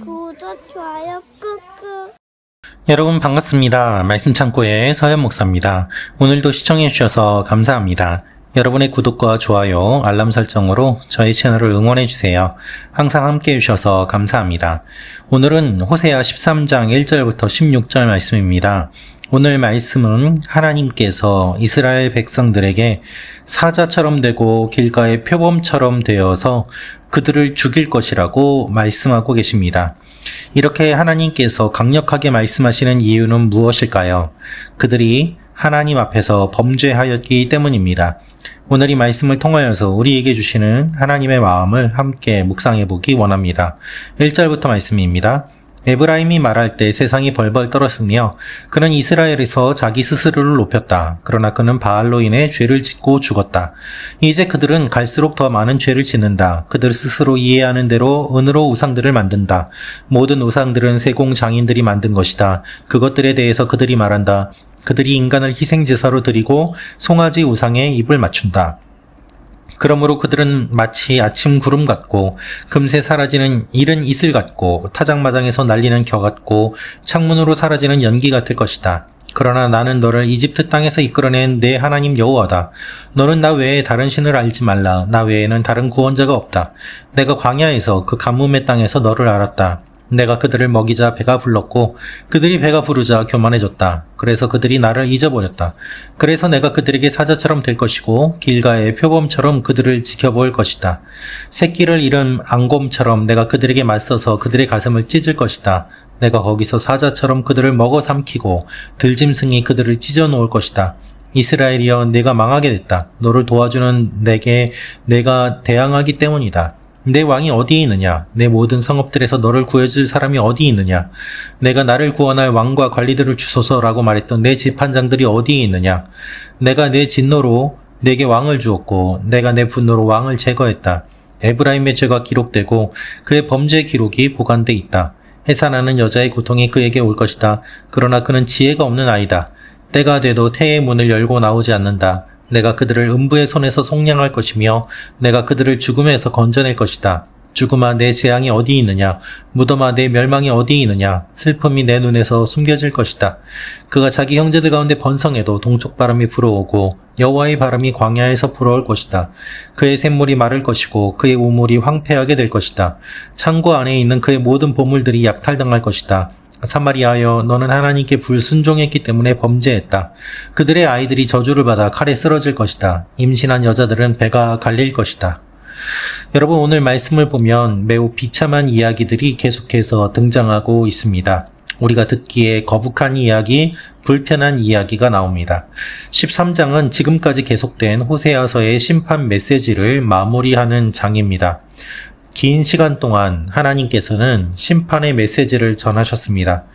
구독, 좋아요 꾹꾹. 여러분 반갑습니다. 말씀 창고의 서현 목사입니다. 오늘도 시청해 주셔서 감사합니다. 여러분의 구독과 좋아요, 알람 설정으로 저희 채널을 응원해 주세요. 항상 함께 해 주셔서 감사합니다. 오늘은 호세아 13장 1절부터 16절 말씀입니다. 오늘 말씀은 하나님께서 이스라엘 백성들에게 사자처럼 되고 길가의 표범처럼 되어서 그들을 죽일 것이라고 말씀하고 계십니다. 이렇게 하나님께서 강력하게 말씀하시는 이유는 무엇일까요? 그들이 하나님 앞에서 범죄하였기 때문입니다. 오늘 이 말씀을 통하여서 우리에게 주시는 하나님의 마음을 함께 묵상해 보기 원합니다. 1절부터 말씀입니다. 에브라임이 말할 때 세상이 벌벌 떨었으며 그는 이스라엘에서 자기 스스로를 높였다. 그러나 그는 바알로 인해 죄를 짓고 죽었다. 이제 그들은 갈수록 더 많은 죄를 짓는다. 그들 스스로 이해하는 대로 은으로 우상들을 만든다. 모든 우상들은 세공 장인들이 만든 것이다. 그것들에 대해서 그들이 말한다. 그들이 인간을 희생제사로 드리고 송아지 우상에 입을 맞춘다. 그러므로 그들은 마치 아침 구름 같고 금세 사라지는 이른 이슬 같고 타작마당에서 날리는 겨 같고 창문으로 사라지는 연기 같을 것이다. 그러나 나는 너를 이집트 땅에서 이끌어낸 내 하나님 여호와다. 너는 나 외에 다른 신을 알지 말라. 나 외에는 다른 구원자가 없다. 내가 광야에서 그 가뭄의 땅에서 너를 알았다. 내가 그들을 먹이자 배가 불렀고 그들이 배가 부르자 교만해졌다. 그래서 그들이 나를 잊어버렸다. 그래서 내가 그들에게 사자처럼 될 것이고 길가의 표범처럼 그들을 지켜볼 것이다. 새끼를 잃은 앙곰처럼 내가 그들에게 맞서서 그들의 가슴을 찢을 것이다. 내가 거기서 사자처럼 그들을 먹어 삼키고 들짐승이 그들을 찢어 놓을 것이다. 이스라엘이여 내가 망하게 됐다. 너를 도와주는 내게 내가 대항하기 때문이다. 내 왕이 어디에 있느냐? 내 모든 성읍들에서 너를 구해줄 사람이 어디 있느냐? 내가 나를 구원할 왕과 관리들을 주소서라고 말했던 내 재판장들이 어디에 있느냐? 내가 내 진노로 내게 왕을 주었고, 내가 내 분노로 왕을 제거했다. 에브라임의 죄가 기록되고 그의 범죄 기록이 보관돼 있다. 해산하는 여자의 고통이 그에게 올 것이다. 그러나 그는 지혜가 없는 아이다. 때가 돼도 태의 문을 열고 나오지 않는다. 내가 그들을 음부의 손에서 속량할 것이며 내가 그들을 죽음에서 건져낼 것이다. 죽음아 내 재앙이 어디 있느냐? 무덤아 내 멸망이 어디 있느냐? 슬픔이 내 눈에서 숨겨질 것이다. 그가 자기 형제들 가운데 번성해도 동쪽 바람이 불어오고 여호와의 바람이 광야에서 불어올 것이다. 그의 샘물이 마를 것이고 그의 우물이 황폐하게 될 것이다. 창고 안에 있는 그의 모든 보물들이 약탈당할 것이다. 사마리아여 너는 하나님께 불순종했기 때문에 범죄했다. 그들의 아이들이 저주를 받아 칼에 쓰러질 것이다. 임신한 여자들은 배가 갈릴 것이다. 여러분 오늘 말씀을 보면 매우 비참한 이야기들이 계속해서 등장하고 있습니다. 우리가 듣기에 거북한 이야기, 불편한 이야기가 나옵니다. 13장은 지금까지 계속된 호세아서의 심판 메시지를 마무리하는 장입니다. 긴 시간 동안 하나님께서는 심판의 메시지를 전하셨습니다.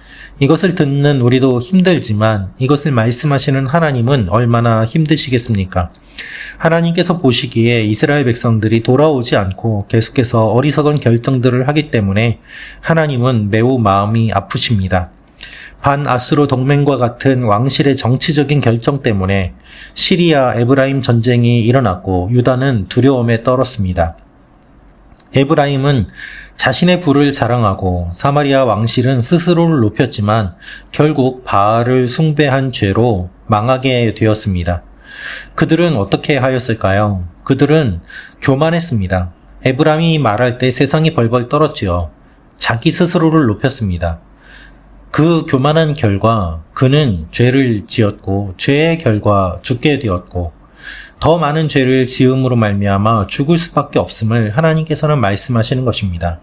이것을 듣는 우리도 힘들지만 이것을 말씀하시는 하나님은 얼마나 힘드시겠습니까? 하나님께서 보시기에 이스라엘 백성들이 돌아오지 않고 계속해서 어리석은 결정들을 하기 때문에 하나님은 매우 마음이 아프십니다. 반아수르 동맹과 같은 왕실의 정치적인 결정 때문에 시리아 에브라임 전쟁이 일어났고 유다는 두려움에 떨었습니다. 에브라임은 자신의 부를 자랑하고 사마리아 왕실은 스스로를 높였지만 결국 바알을 숭배한 죄로 망하게 되었습니다. 그들은 어떻게 하였을까요? 그들은 교만했습니다. 에브라임이 말할 때 세상이 벌벌 떨었지요. 자기 스스로를 높였습니다. 그 교만한 결과 그는 죄를 지었고 죄의 결과 죽게 되었고 더 많은 죄를 지음으로 말미암아 죽을 수밖에 없음을 하나님께서는 말씀하시는 것입니다.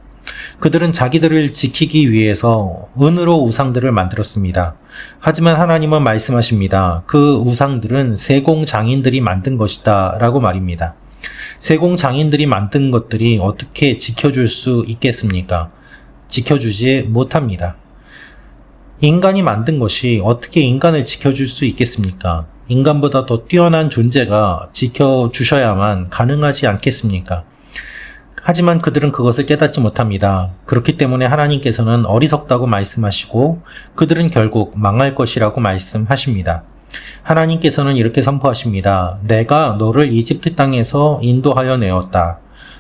그들은 자기들을 지키기 위해서 은으로 우상들을 만들었습니다. 하지만 하나님은 말씀하십니다. 그 우상들은 세공 장인들이 만든 것이다 라고 말입니다. 세공 장인들이 만든 것들이 어떻게 지켜줄 수 있겠습니까? 지켜주지 못합니다. 인간이 만든 것이 어떻게 인간을 지켜줄 수 있겠습니까? 인간보다 더 뛰어난 존재가 지켜주셔야만 가능하지 않겠습니까? 하지만 그들은 그것을 깨닫지 못합니다. 그렇기 때문에 하나님께서는 어리석다고 말씀하시고 그들은 결국 망할 것이라고 말씀하십니다. 하나님께서는 이렇게 선포하십니다. 내가 너를 이집트 땅에서 인도하여 내었다.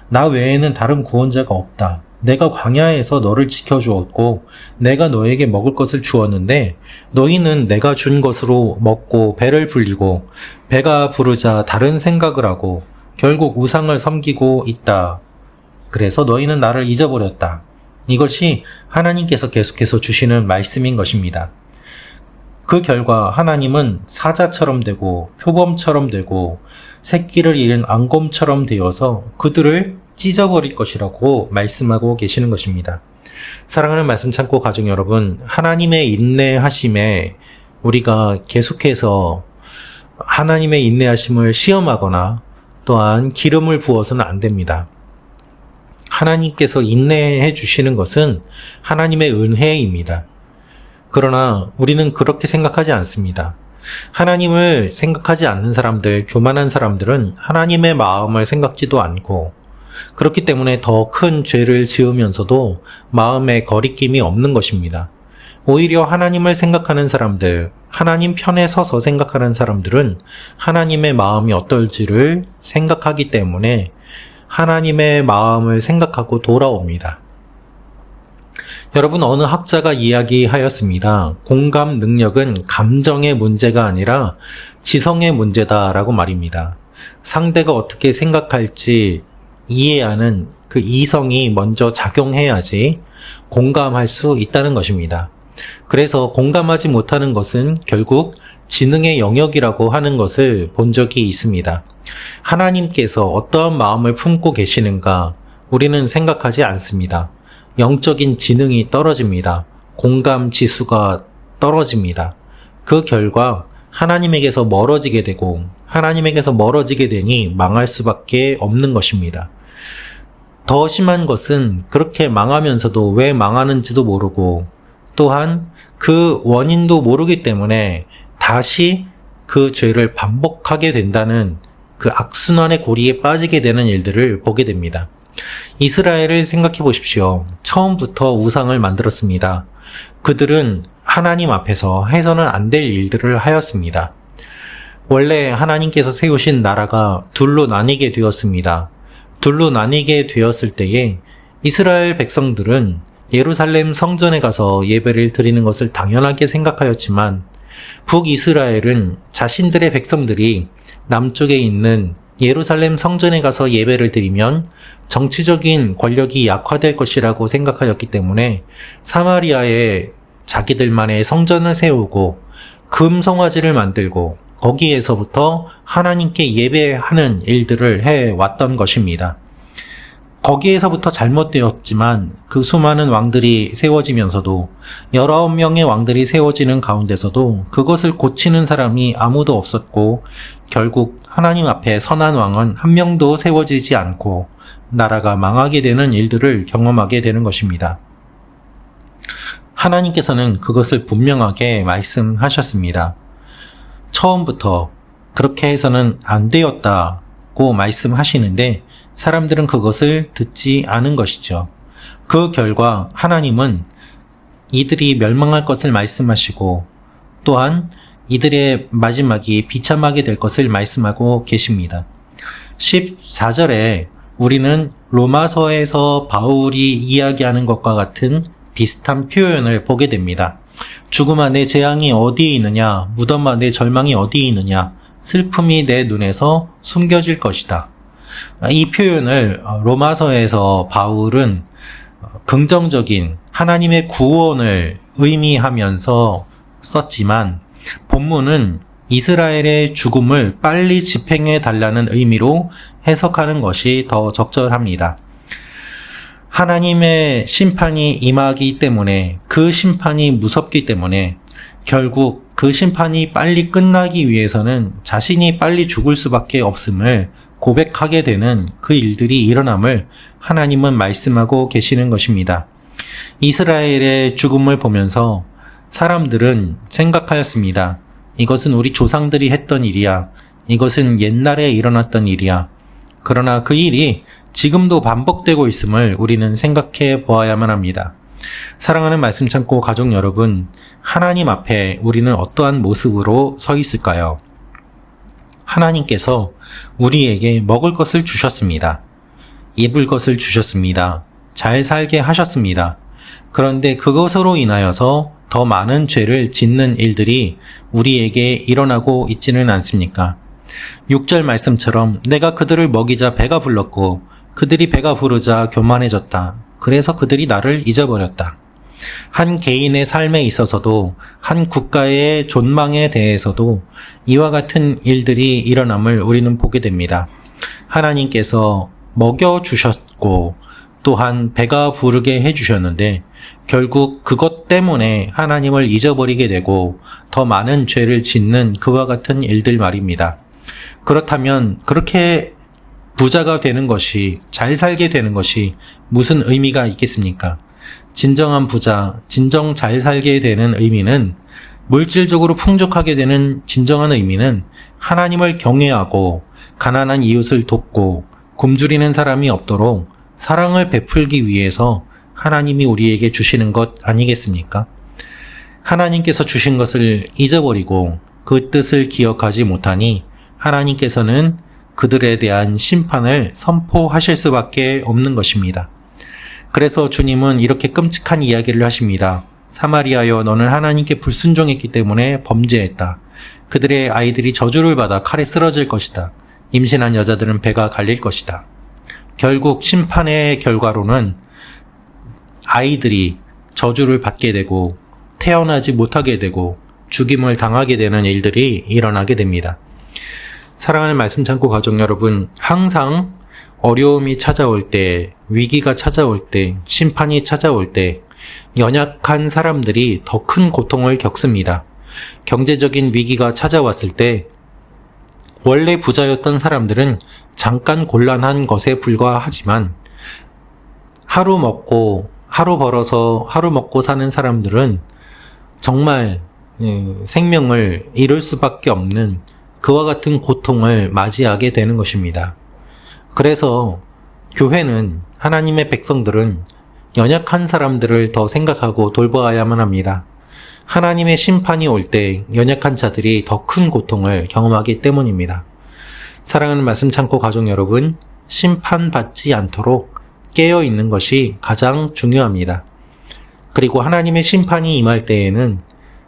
나 외에는 다른 구원자가 없다. 내가 광야에서 너를 지켜주었고 내가 너에게 먹을 것을 주었는데 너희는 내가 준 것으로 먹고 배를 불리고 배가 부르자 다른 생각을 하고 결국 우상을 섬기고 있다. 그래서 너희는 나를 잊어버렸다. 이것이 하나님께서 계속해서 주시는 말씀인 것입니다. 그 결과 하나님은 사자처럼 되고 표범처럼 되고 새끼를 잃은 앙곰처럼 되어서 그들을 찢어버릴 것이라고 말씀하고 계시는 것입니다. 사랑하는 말씀 참고 가족 여러분, 하나님의 인내하심에 우리가 계속해서 하나님의 인내하심을 시험하거나 또한 기름을 부어서는 안 됩니다. 하나님께서 인내해 주시는 것은 하나님의 은혜입니다. 그러나 우리는 그렇게 생각하지 않습니다. 하나님을 생각하지 않는 사람들, 교만한 사람들은 하나님의 마음을 생각지도 않고 그렇기 때문에 더 큰 죄를 지으면서도 마음에 거리낌이 없는 것입니다. 오히려 하나님을 생각하는 사람들, 하나님 편에 서서 생각하는 사람들은 하나님의 마음이 어떨지를 생각하기 때문에 하나님의 마음을 생각하고 돌아옵니다. 여러분, 어느 학자가 이야기하였습니다. 공감 능력은 감정의 문제가 아니라 지성의 문제다라고 말입니다. 상대가 어떻게 생각할지 이해하는 그 이성이 먼저 작용해야지 공감할 수 있다는 것입니다. 그래서 공감하지 못하는 것은 결국 지능의 영역이라고 하는 것을 본 적이 있습니다. 하나님께서 어떠한 마음을 품고 계시는가 우리는 생각하지 않습니다. 영적인 지능이 떨어집니다. 공감 지수가 떨어집니다. 그 결과 하나님에게서 멀어지게 되고 하나님에게서 멀어지게 되니 망할 수밖에 없는 것입니다. 더 심한 것은 그렇게 망하면서도 왜 망하는지도 모르고 또한 그 원인도 모르기 때문에 다시 그 죄를 반복하게 된다는 그 악순환의 고리에 빠지게 되는 일들을 보게 됩니다. 이스라엘을 생각해 보십시오. 처음부터 우상을 만들었습니다. 그들은 하나님 앞에서 해서는 안 될 일들을 하였습니다. 원래 하나님께서 세우신 나라가 둘로 나뉘게 되었습니다. 둘로 나뉘게 되었을 때에 이스라엘 백성들은 예루살렘 성전에 가서 예배를 드리는 것을 당연하게 생각하였지만 북이스라엘은 자신들의 백성들이 남쪽에 있는 예루살렘 성전에 가서 예배를 드리면 정치적인 권력이 약화될 것이라고 생각하였기 때문에 사마리아에 자기들만의 성전을 세우고 금성화지를 만들고 거기에서부터 하나님께 예배하는 일들을 해 왔던 것입니다. 거기에서부터 잘못되었지만 그 수많은 왕들이 세워지면서도 19명의 왕들이 세워지는 가운데서도 그것을 고치는 사람이 아무도 없었고 결국 하나님 앞에 선한 왕은 한 명도 세워지지 않고 나라가 망하게 되는 일들을 경험하게 되는 것입니다. 하나님께서는 그것을 분명하게 말씀하셨습니다. 처음부터 그렇게 해서는 안 되었다고 말씀하시는데 사람들은 그것을 듣지 않은 것이죠. 그 결과 하나님은 이들이 멸망할 것을 말씀하시고 또한 이들의 마지막이 비참하게 될 것을 말씀하고 계십니다. 14절에 우리는 로마서에서 바울이 이야기하는 것과 같은 비슷한 표현을 보게 됩니다. 죽음 안에 재앙이 어디에 있느냐, 무덤 안에 절망이 어디에 있느냐, 슬픔이 내 눈에서 숨겨질 것이다. 이 표현을 로마서에서 바울은 긍정적인 하나님의 구원을 의미하면서 썼지만 본문은 이스라엘의 죽음을 빨리 집행해 달라는 의미로 해석하는 것이 더 적절합니다. 하나님의 심판이 임하기 때문에 그 심판이 무섭기 때문에 결국 그 심판이 빨리 끝나기 위해서는 자신이 빨리 죽을 수밖에 없음을 고백하게 되는 그 일들이 일어남을 하나님은 말씀하고 계시는 것입니다. 이스라엘의 죽음을 보면서 사람들은 생각하였습니다. 이것은 우리 조상들이 했던 일이야. 이것은 옛날에 일어났던 일이야. 그러나 그 일이 지금도 반복되고 있음을 우리는 생각해 보아야만 합니다. 사랑하는 말씀 참고 가족 여러분, 하나님 앞에 우리는 어떠한 모습으로 서 있을까요? 하나님께서 우리에게 먹을 것을 주셨습니다. 입을 것을 주셨습니다. 잘 살게 하셨습니다. 그런데 그것으로 인하여서 더 많은 죄를 짓는 일들이 우리에게 일어나고 있지는 않습니까? 6절 말씀처럼 내가 그들을 먹이자 배가 불렀고 그들이 배가 부르자 교만해졌다. 그래서 그들이 나를 잊어버렸다. 한 개인의 삶에 있어서도 한 국가의 존망에 대해서도 이와 같은 일들이 일어남을 우리는 보게 됩니다. 하나님께서 먹여 주셨고 또한 배가 부르게 해 주셨는데 결국 그것 때문에 하나님을 잊어버리게 되고 더 많은 죄를 짓는 그와 같은 일들 말입니다. 그렇다면 그렇게 부자가 되는 것이 잘 살게 되는 것이 무슨 의미가 있겠습니까? 진정한 부자, 진정 잘 살게 되는 의미는 물질적으로 풍족하게 되는 진정한 의미는 하나님을 경외하고 가난한 이웃을 돕고 굶주리는 사람이 없도록 사랑을 베풀기 위해서 하나님이 우리에게 주시는 것 아니겠습니까? 하나님께서 주신 것을 잊어버리고 그 뜻을 기억하지 못하니 하나님께서는 그들에 대한 심판을 선포하실 수밖에 없는 것입니다. 그래서 주님은 이렇게 끔찍한 이야기를 하십니다. 사마리아여 너는 하나님께 불순종했기 때문에 범죄했다. 그들의 아이들이 저주를 받아 칼에 쓰러질 것이다. 임신한 여자들은 배가 갈릴 것이다. 결국 심판의 결과로는 아이들이 저주를 받게 되고 태어나지 못하게 되고 죽임을 당하게 되는 일들이 일어나게 됩니다. 사랑하는 말씀 참고 가족 여러분, 항상 어려움이 찾아올 때, 위기가 찾아올 때, 심판이 찾아올 때, 연약한 사람들이 더 큰 고통을 겪습니다. 경제적인 위기가 찾아왔을 때, 원래 부자였던 사람들은 잠깐 곤란한 것에 불과하지만, 하루 먹고, 하루 벌어서 하루 먹고 사는 사람들은 정말 예, 생명을 잃을 수밖에 없는 그와 같은 고통을 맞이하게 되는 것입니다. 그래서 교회는 하나님의 백성들은 연약한 사람들을 더 생각하고 돌보아야만 합니다. 하나님의 심판이 올 때 연약한 자들이 더 큰 고통을 경험하기 때문입니다. 사랑하는 말씀 참고 가족 여러분, 심판받지 않도록 깨어 있는 것이 가장 중요합니다. 그리고 하나님의 심판이 임할 때에는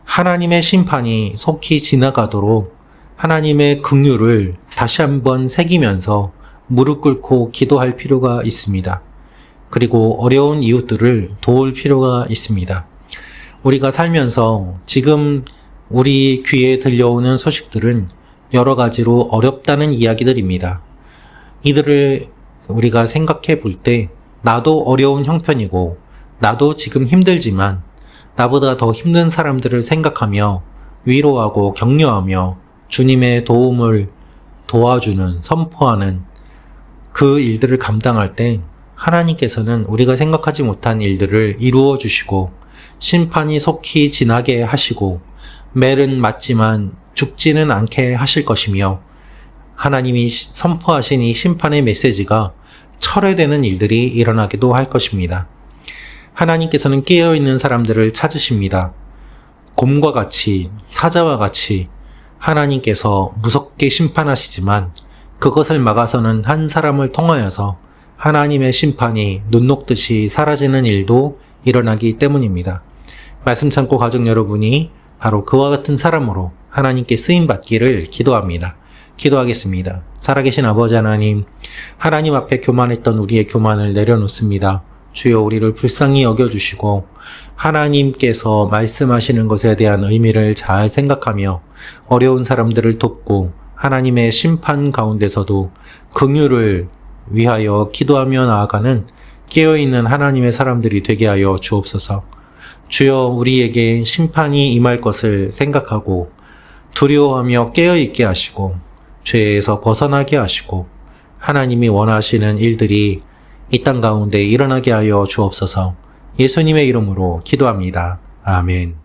하나님의 심판이 속히 지나가도록 하나님의 긍휼을 다시 한번 새기면서 무릎 꿇고 기도할 필요가 있습니다. 그리고 어려운 이웃들을 도울 필요가 있습니다. 우리가 살면서 지금 우리 귀에 들려오는 소식들은 여러 가지로 어렵다는 이야기들입니다. 이들을 우리가 생각해 볼 때 나도 어려운 형편이고 나도 지금 힘들지만 나보다 더 힘든 사람들을 생각하며 위로하고 격려하며 주님의 도움을 도와주는, 선포하는 그 일들을 감당할 때 하나님께서는 우리가 생각하지 못한 일들을 이루어 주시고 심판이 속히 지나게 하시고 멜은 맞지만 죽지는 않게 하실 것이며 하나님이 선포하신 이 심판의 메시지가 철회되는 일들이 일어나기도 할 것입니다. 하나님께서는 깨어있는 사람들을 찾으십니다. 곰과 같이, 사자와 같이 하나님께서 무섭게 심판하시지만 그것을 막아서는 한 사람을 통하여서 하나님의 심판이 눈 녹듯이 사라지는 일도 일어나기 때문입니다. 말씀 참고 가족 여러분이 바로 그와 같은 사람으로 하나님께 쓰임 받기를 기도합니다. 기도하겠습니다. 살아계신 아버지 하나님, 하나님 앞에 교만했던 우리의 교만을 내려놓습니다. 주여 우리를 불쌍히 여겨주시고 하나님께서 말씀하시는 것에 대한 의미를 잘 생각하며 어려운 사람들을 돕고 하나님의 심판 가운데서도 긍휼을 위하여 기도하며 나아가는 깨어있는 하나님의 사람들이 되게 하여 주옵소서. 주여 우리에게 심판이 임할 것을 생각하고 두려워하며 깨어있게 하시고 죄에서 벗어나게 하시고 하나님이 원하시는 일들이 이 땅 가운데 일어나게 하여 주옵소서 예수님의 이름으로 기도합니다. 아멘.